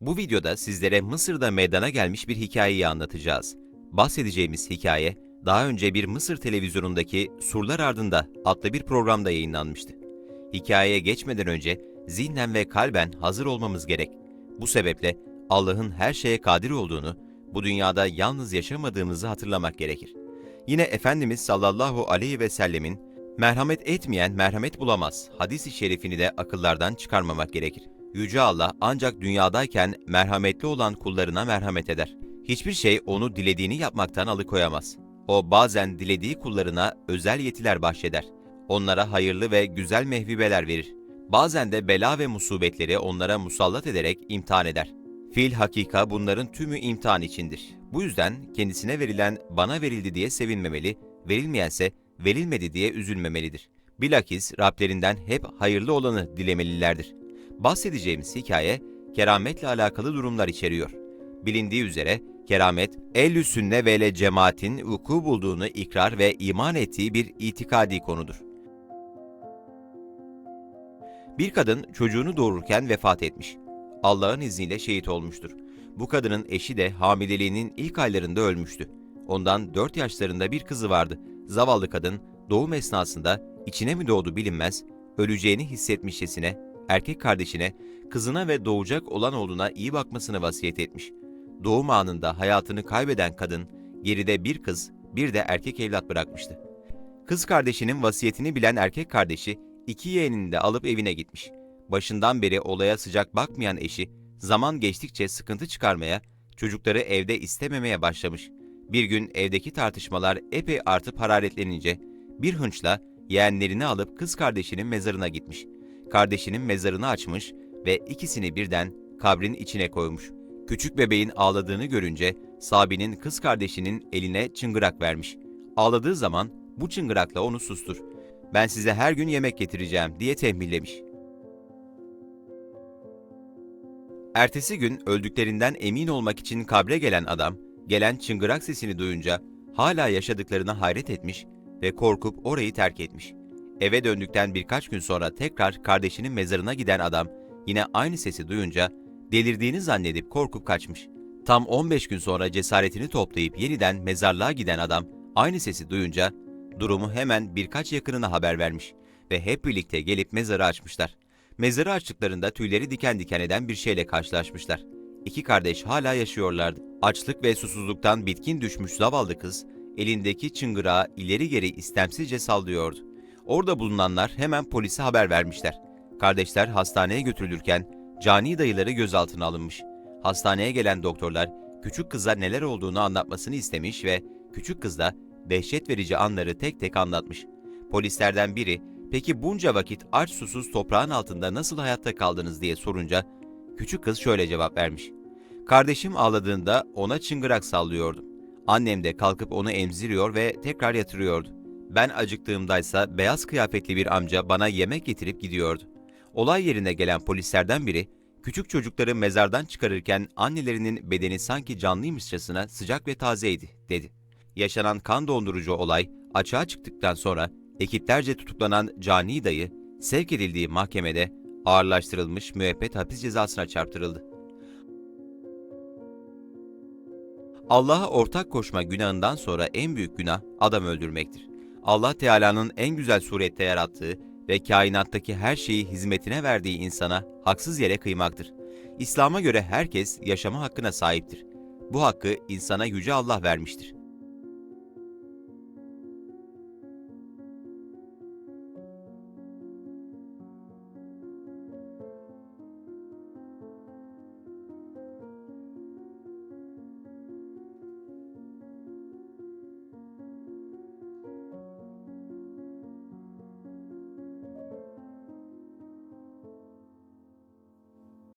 Bu videoda sizlere Mısır'da meydana gelmiş bir hikayeyi anlatacağız. Bahsedeceğimiz hikaye, daha önce bir Mısır televizyonundaki Surlar Ardında adlı bir programda yayınlanmıştı. Hikayeye geçmeden önce zihnen ve kalben hazır olmamız gerek. Bu sebeple Allah'ın her şeye kadir olduğunu, bu dünyada yalnız yaşamadığımızı hatırlamak gerekir. Yine Efendimiz sallallahu aleyhi ve sellemin merhamet etmeyen merhamet bulamaz hadis-i şerifini de akıllardan çıkarmamak gerekir. Yüce Allah ancak dünyadayken merhametli olan kullarına merhamet eder. Hiçbir şey onu dilediğini yapmaktan alıkoyamaz. O bazen dilediği kullarına özel yetiler bahşeder. Onlara hayırlı ve güzel mehvibeler verir. Bazen de bela ve musibetleri onlara musallat ederek imtihan eder. Fil hakika bunların tümü imtihan içindir. Bu yüzden kendisine verilen bana verildi diye sevinmemeli, verilmeyense verilmedi diye üzülmemelidir. Bilakis Rablerinden hep hayırlı olanı dilemelilerdir. Bahsedeceğimiz hikaye, kerametle alakalı durumlar içeriyor. Bilindiği üzere, keramet, el sünne ve cemaatin vuku bulduğunu ikrar ve iman ettiği bir itikadi konudur. Bir kadın çocuğunu doğururken vefat etmiş. Allah'ın izniyle şehit olmuştur. Bu kadının eşi de hamileliğinin ilk aylarında ölmüştü. Ondan 4 yaşlarında bir kızı vardı. Zavallı kadın doğum esnasında içine mi doğdu bilinmez, öleceğini hissetmişçesine erkek kardeşine, kızına ve doğacak olan oğluna iyi bakmasını vasiyet etmiş. Doğum anında hayatını kaybeden kadın, geride bir kız, bir de erkek evlat bırakmıştı. Kız kardeşinin vasiyetini bilen erkek kardeşi, iki yeğenini de alıp evine gitmiş. Başından beri olaya sıcak bakmayan eşi, zaman geçtikçe sıkıntı çıkarmaya, çocukları evde istememeye başlamış. Bir gün evdeki tartışmalar epey artıp hararetlenince, bir hınçla yeğenlerini alıp kız kardeşinin mezarına gitmiş kardeşinin mezarını açmış ve ikisini birden kabrin içine koymuş. Küçük bebeğin ağladığını görünce Sabi'nin kız kardeşinin eline çıngırak vermiş. Ağladığı zaman bu çıngırakla onu sustur. Ben size her gün yemek getireceğim diye tembihlemiş. Ertesi gün öldüklerinden emin olmak için kabre gelen adam, gelen çıngırak sesini duyunca hala yaşadıklarına hayret etmiş ve korkup orayı terk etmiş. Eve döndükten birkaç gün sonra tekrar kardeşinin mezarına giden adam yine aynı sesi duyunca delirdiğini zannedip korkup kaçmış. Tam 15 gün sonra cesaretini toplayıp yeniden mezarlığa giden adam aynı sesi duyunca durumu hemen birkaç yakınına haber vermiş ve hep birlikte gelip mezarı açmışlar. Mezarı açtıklarında tüyleri diken diken eden bir şeyle karşılaşmışlar. İki kardeş hala yaşıyorlardı. Açlık ve susuzluktan bitkin düşmüş zavallı kız, elindeki çıngırağı ileri geri istemsizce sallıyordu. Orada bulunanlar hemen polise haber vermişler. Kardeşler hastaneye götürülürken cani dayıları gözaltına alınmış. Hastaneye gelen doktorlar küçük kıza neler olduğunu anlatmasını istemiş ve küçük kız da dehşet verici anları tek tek anlatmış. Polislerden biri, peki bunca vakit aç susuz toprağın altında nasıl hayatta kaldınız diye sorunca, küçük kız şöyle cevap vermiş. Kardeşim ağladığında ona çıngırak sallıyordum. Annem de kalkıp onu emziriyor ve tekrar yatırıyordu. Ben acıktığımdaysa beyaz kıyafetli bir amca bana yemek getirip gidiyordu. Olay yerine gelen polislerden biri, küçük çocukları mezardan çıkarırken annelerinin bedeni sanki canlıymışçasına sıcak ve tazeydi, dedi. Yaşanan kan dondurucu olay açığa çıktıktan sonra ekiplerce tutuklanan cani dayı, sevk edildiği mahkemede ağırlaştırılmış müebbet hapis cezasına çarptırıldı. Allah'a ortak koşma günahından sonra en büyük günah adam öldürmektir. Allah Teala'nın en güzel surette yarattığı ve kainattaki her şeyi hizmetine verdiği insana haksız yere kıymaktır. İslam'a göre herkes yaşama hakkına sahiptir. Bu hakkı insana yüce Allah vermiştir.